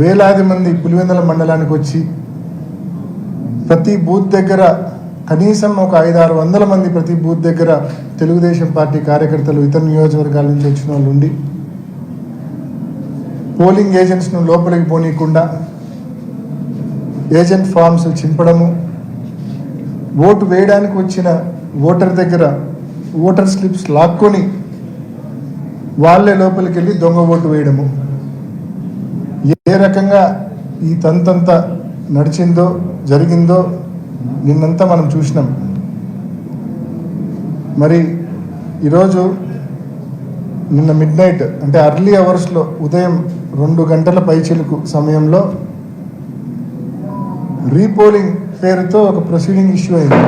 వేలాది మంది పులివెందుల మండలానికి వచ్చి ప్రతి బూత్ దగ్గర కనీసం ఒక ఐదు ఆరు వందల మంది ప్రతి బూత్ దగ్గర తెలుగుదేశం పార్టీ కార్యకర్తలు ఇతర నియోజకవర్గాల నుంచి వచ్చిన వాళ్ళు ఉండి పోలింగ్ ఏజెంట్స్ను లోపలికి పోనీయకుండా ఏజెంట్ ఫామ్స్ చింపడము ఓటు వేయడానికి వచ్చిన ఓటర్ దగ్గర ఓటర్ స్లిప్స్ లాక్కొని వాళ్ళే లోపలికి వెళ్ళి దొంగ ఓటు వేయడము. ఏ రకంగా ఈ తంతంత నడిచిందో జరిగిందో నిన్నంతా మనం చూసినాం. మరి ఈరోజు నిన్న మిడ్ నైట్ అంటే అర్లీ అవర్స్లో ఉదయం రెండు గంటల పైచిలుకు సమయంలో రీపోలింగ్ పేరుతో ఒక ప్రొసీడింగ్ ఇష్యూ అయింది.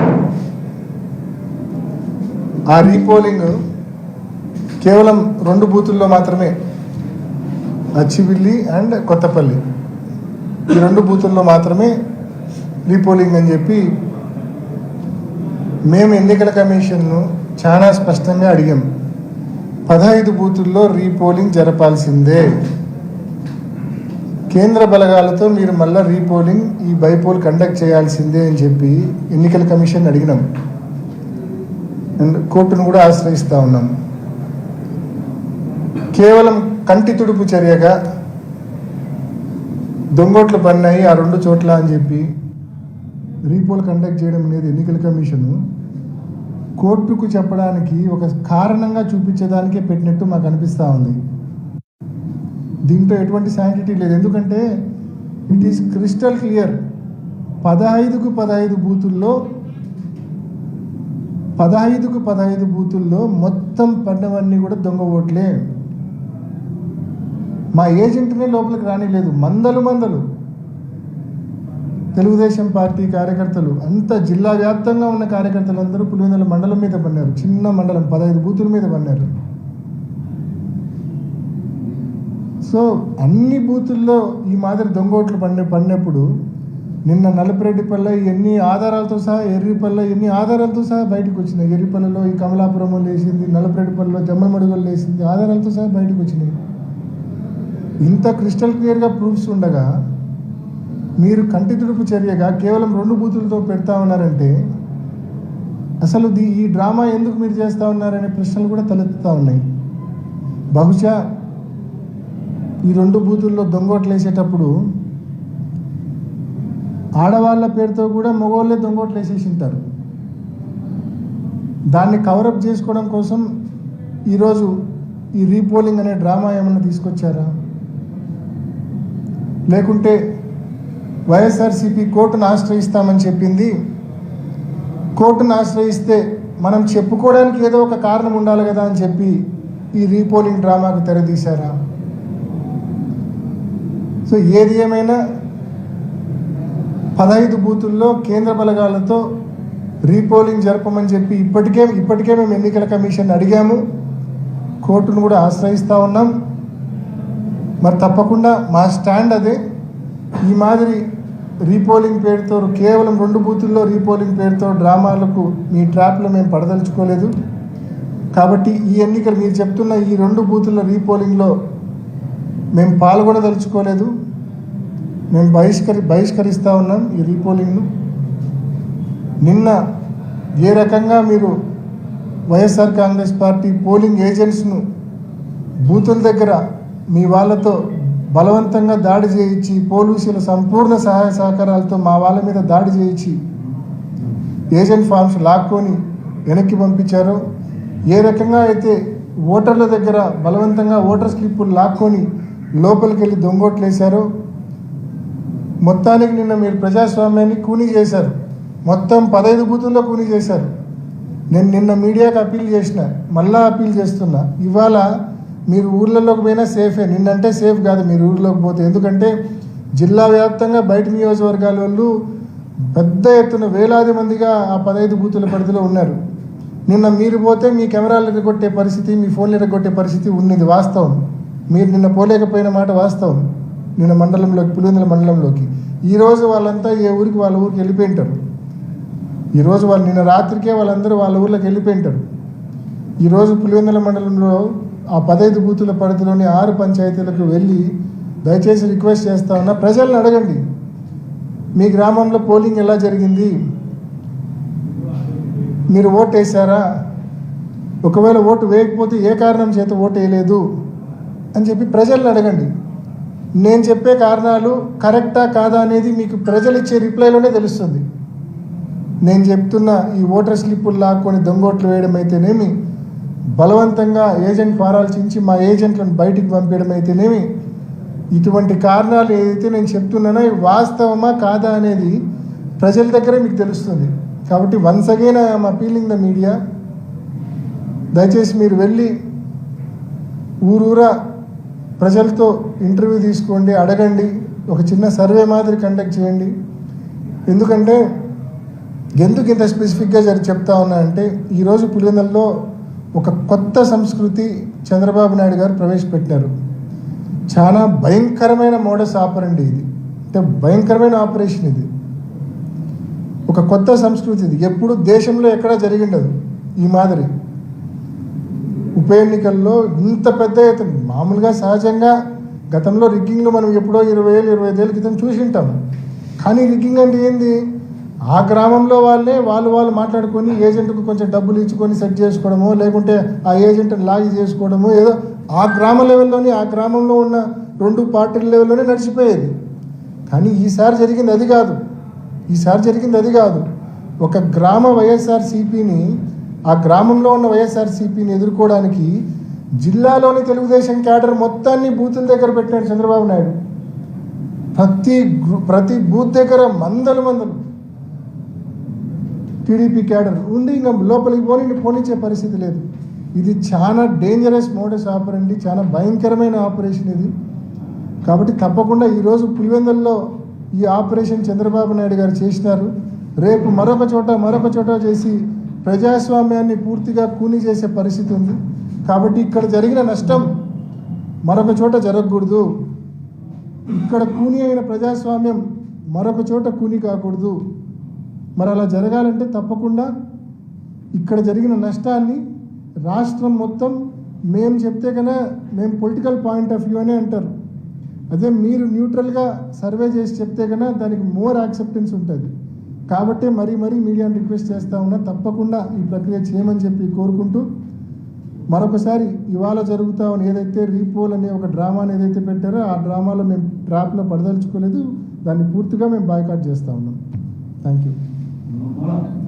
ఆ రీపోలింగ్ కేవలం రెండు బూతుల్లో మాత్రమే అచ్చిబిల్లి అండ్ కొత్తపల్లి. ఈ రెండు బూతుల్లో మాత్రమే రీపోలింగ్ అని చెప్పి మేము ఎన్నికల కమిషన్ను చాలా స్పష్టంగా అడిగాం. పదహైదు బూతుల్లో రీపోలింగ్ జరపాల్సిందే. కేంద్ర బలగాలతో మీరు మళ్ళీ రీపోలింగ్ ఈ బైపోల్ కండక్ట్ చేయాల్సిందే అని చెప్పి ఎన్నికల కమిషన్ అడిగినాం. అండ్ కోర్టును కూడా ఆశ్రయిస్తూ ఉన్నాం. కేవలం కంటి తుడుపు చర్యగా దొంగోట్లు పన్నాయి ఆ రెండు చోట్ల అని చెప్పి రీపోల్ కండక్ట్ చేయడం అనేది ఎన్నికల కమిషను కోర్టుకు చెప్పడానికి ఒక కారణంగా చూపించేదానికే పెట్టినట్టు మాకు అనిపిస్తూ ఉంది. దీంట్లో ఎటువంటి శాంటిటీ లేదు. ఎందుకంటే ఇట్ ఈస్ క్రిస్టల్ క్లియర్. పదహైదుకు పదహైదు బూతుల్లో పదహైదుకు పదహైదు బూతుల్లో మొత్తం పడినవన్నీ కూడా దొంగ ఓట్లే. మా ఏజెంట్నే లోపలికి రానిలేదు. మందలు మందలు. తెలుగుదేశం పార్టీ కార్యకర్తలు అంత జిల్లా వ్యాప్తంగా ఉన్న కార్యకర్తలు అందరూ పులివెందుల మండలం మీద పడినారు చిన్న మండలం పదహైదు బూతుల మీద పడినారు సో అన్ని బూతుల్లో ఈ మాదిరి దొంగోట్లు పండే పడినప్పుడు నిన్న నలపరెడ్డిపల్లె ఎన్ని ఆధారాలతో సహా ఎర్రిపల్లె ఎన్ని ఆధారాలతో సహా బయటకు వచ్చినాయి. ఎర్రిపల్లెలో ఈ కమలాపురంలో లేచింది నలపరెడ్డిపల్లెలో జమ్మలమడుగులు లేచింది ఆధారాలతో సహా బయటకు వచ్చినాయి. ఇంత క్రిస్టల్ క్లియర్గా ప్రూఫ్స్ ఉండగా మీరు కంటి తుడుపు చర్యగా కేవలం రెండు బూతులతో పెడతా ఉన్నారంటే అసలు దీ ఈ డ్రామా ఎందుకు మీరు చేస్తూ ఉన్నారనే ప్రశ్నలు కూడా తలెత్తుతూ ఉన్నాయి. బహుశా ఈ రెండు బూతుల్లో దొంగోట్లు వేసేటప్పుడు ఆడవాళ్ళ పేరుతో కూడా మగవాళ్ళే దొంగోట్లు వేసేసి ఉంటారు దాన్ని కవరప్ చేసుకోవడం కోసం ఈరోజు ఈ రీపోలింగ్ అనే డ్రామా ఏమైనా తీసుకొచ్చారా? లేకుంటే వైఎస్ఆర్సీపీ కోర్టును ఆశ్రయిస్తామని చెప్పింది. కోర్టును ఆశ్రయిస్తే మనం చెప్పుకోవడానికి ఏదో ఒక కారణం ఉండాలి కదా అని చెప్పి ఈ రీపోలింగ్ డ్రామాకు తెరదీశారా? సో ఏది ఏమైనా పదహైదు బూతుల్లో కేంద్ర బలగాలతో రీపోలింగ్ జరపమని చెప్పి ఇప్పటికే ఇప్పటికే మేము ఎన్నికల కమిషన్ అడిగాము. కోర్టును కూడా ఆశ్రయిస్తూ ఉన్నాం. మరి తప్పకుండా మా స్టాండ్ అదే. ఈ మాదిరి రీపోలింగ్ పేరుతో కేవలం రెండు బూతుల్లో రీపోలింగ్ పేరుతో డ్రామాలకు మీ ట్రాప్లో మేము పడదలుచుకోలేదు. కాబట్టి ఈ ఎన్నికలు మీరు చెప్తున్న ఈ రెండు బూతుల రీపోలింగ్లో మేము పాల్గొనదలుచుకోలేదు. మేము బహిష్కరి బహిష్కరిస్తూ ఉన్నాం ఈ రీపోలింగ్ను. నిన్న ఏ రకంగా మీరు వైఎస్ఆర్ కాంగ్రెస్ పార్టీ పోలింగ్ ఏజెంట్స్ను బూతుల దగ్గర మీ వాళ్ళతో బలవంతంగా దాడి చేయించి పోలీసుల సంపూర్ణ సహాయ సహకారాలతో మా వాళ్ళ మీద దాడి చేయించి ఏజెంట్ ఫామ్స్ లాక్కొని వెనక్కి పంపించారో. ఏ రకంగా అయితే ఓటర్ల దగ్గర బలవంతంగా ఓటర్ స్లిప్పులు లాక్కొని లోపలికి వెళ్ళి దొంగోట్లేశారో మొత్తానికి నిన్న మీరు ప్రజాస్వామ్యాన్ని కూనీ చేశారు. మొత్తం పదహైదు బూతుల్లో కూనీ చేశారు. నేను నిన్న మీడియాకు అప్పీల్ చేసిన మళ్ళా అప్పీల్ చేస్తున్నా. ఇవాళ మీరు ఊర్లలోకి పోయినా సేఫే. నిన్నంటే సేఫ్ కాదు మీరు ఊర్లోకి పోతే. ఎందుకంటే జిల్లా వ్యాప్తంగా బయట నియోజకవర్గాల వాళ్ళు పెద్ద ఎత్తున వేలాది మందిగా ఆ పదహైదు బూతుల పరిధిలో ఉన్నారు. నిన్న మీరు పోతే మీ కెమెరాలు ఎరగొట్టే పరిస్థితి మీ ఫోన్లు ఎరగొట్టే పరిస్థితి ఉన్నది వాస్తవం. మీరు నిన్న పోలేకపోయిన మాట వాస్తవం. నిన్న మండలంలోకి పులివెందుల మండలంలోకి. ఈరోజు వాళ్ళంతా ఏ ఊరికి వాళ్ళ ఊరికి వెళ్ళిపోయి ఉంటారు ఈరోజు వాళ్ళు నిన్న రాత్రికే వాళ్ళందరూ వాళ్ళ ఊర్లోకి వెళ్ళిపోయి ఉంటారు ఈరోజు పులివెందుల మండలంలో ఆ పదహైదు బూతుల పరిధిలోని ఆరు పంచాయతీలకు వెళ్ళి దయచేసి రిక్వెస్ట్ చేస్తా ఉన్నా ప్రజల్ని అడగండి. మీ గ్రామంలో పోలింగ్ ఎలా జరిగింది? మీరు ఓటు వేసారా ఒకవేళ ఓటు వేయకపోతే ఏ కారణం చేత ఓటు వేయలేదు? అని చెప్పి ప్రజల్ని అడగండి. నేను చెప్పే కారణాలు కరెక్టా కాదా అనేది మీకు ప్రజలు ఇచ్చే రిప్లైలోనే తెలుస్తుంది. నేను చెప్తున్న ఈ ఓటర్ స్లిప్పులు లాక్కొని దొంగోట్లు వేయడం అయితేనేమి బలవంతంగా ఏజెంట్ పారాల్చించి మా ఏజెంట్లను బయటికి పంపించడం అయితేనేమి ఇటువంటి కారణాలు ఏదైతే నేను చెప్తున్నానో వాస్తవమా కాదా అనేది ప్రజల దగ్గరే మీకు తెలుస్తుంది. కాబట్టి once again I'm appealing the media దయచేసి మీరు వెళ్ళి ఊరూరా ప్రజలతో ఇంటర్వ్యూ తీసుకోండి అడగండి ఒక చిన్న సర్వే మాదిరి కండక్ట్ చేయండి. ఎందుకంటే ఎందుకు ఇంత స్పెసిఫిక్గా జరి చెప్తా ఉన్నా అంటే ఈరోజు పులివెందులలో ఒక కొత్త సంస్కృతి చంద్రబాబు నాయుడు గారు ప్రవేశపెట్టారు చాలా భయంకరమైన మోడస్ ఆపరండి ఇది. అంటే భయంకరమైన ఆపరేషన్ ఇది. ఒక కొత్త సంస్కృతి ఇది. ఎప్పుడు దేశంలో ఎక్కడా జరిగిండదు ఈ మాదిరి. ఉప ఎన్నికల్లో ఇంత పెద్ద ఎత్తున మామూలుగా సహజంగా గతంలో రిగ్గింగ్లు మనం ఎప్పుడో ఇరవై ఏళ్ళు ఇరవై ఐదేళ్ళ క్రితం చూసి ఉంటాం కానీ రిగ్గింగ్ అంటే ఏంది? ఆ గ్రామంలో వాళ్ళే వాళ్ళు వాళ్ళు మాట్లాడుకొని ఏజెంట్కు కొంచెం డబ్బులు ఇచ్చుకొని సెట్ చేసుకోవడమో లేకుంటే ఆ ఏజెంట్ని లాగి చేసుకోవడము ఏదో ఆ గ్రామ లెవెల్లోనే ఆ గ్రామంలో ఉన్న రెండు పార్టీల లెవెల్లోనే నడిచిపోయేది. కానీ ఈసారి జరిగింది అది కాదు. ఈసారి జరిగింది అది కాదు. ఒక గ్రామ వైఎస్ఆర్ సిపిని ఆ గ్రామంలో ఉన్న వైఎస్ఆర్ సిపిని ఎదుర్కోవడానికి జిల్లాలోని తెలుగుదేశం క్యాడర్ మొత్తాన్ని బూతుల దగ్గర పెట్టినాడు చంద్రబాబు నాయుడు. ప్రతి గ్రూ- ప్రతి బూత్ దగ్గర మందలు మందలు. టీడీపీ క్యాడర్ ఉండి ఇంకా లోపలికి పోని పోనిచ్చే పరిస్థితి లేదు. ఇది చాలా డేంజరస్ మోడస్ ఆపరండి చాలా భయంకరమైన ఆపరేషన్ ఇది. కాబట్టి తప్పకుండా ఈరోజు పులివెందుల్లో ఈ ఆపరేషన్ చంద్రబాబు నాయుడు గారు చేసినారు. రేపు మరొక చోట మరొక చోట చేసి ప్రజాస్వామ్యాన్ని పూర్తిగా కూని చేసే పరిస్థితి ఉంది. కాబట్టి ఇక్కడ జరిగిన నష్టం మరొక చోట జరగకూడదు. ఇక్కడ కూని అయిన ప్రజాస్వామ్యం మరొక చోట కూని కాకూడదు. మరి అలా జరగాలంటే తప్పకుండా ఇక్కడ జరిగిన నష్టాన్ని రాష్ట్రం మొత్తం మేము చెప్తే కన్నా మేము పొలిటికల్ పాయింట్ ఆఫ్ వ్యూ అనే అంటారు. అదే మీరు న్యూట్రల్గా సర్వే చేసి చెప్తే కన్నా దానికి మోర్ యాక్సెప్టెన్స్ ఉంటుంది. కాబట్టి మరీ మరీ మీడియాను రిక్వెస్ట్ చేస్తా ఉన్నా తప్పకుండా ఈ ప్రక్రియ చేయమని చెప్పి కోరుకుంటూ మరొకసారి ఇవాళ జరుగుతా ఉన్న ఏదైతే రీపోల్ అనే ఒక డ్రామాని ఏదైతే పెట్టారో ఆ డ్రామాలో మేము ట్రాప్లో పడదలుచుకోలేదు. దాన్ని పూర్తిగా మేము బాయ్కాట్ చేస్తా ఉన్నాం. Thank you Vamos lá.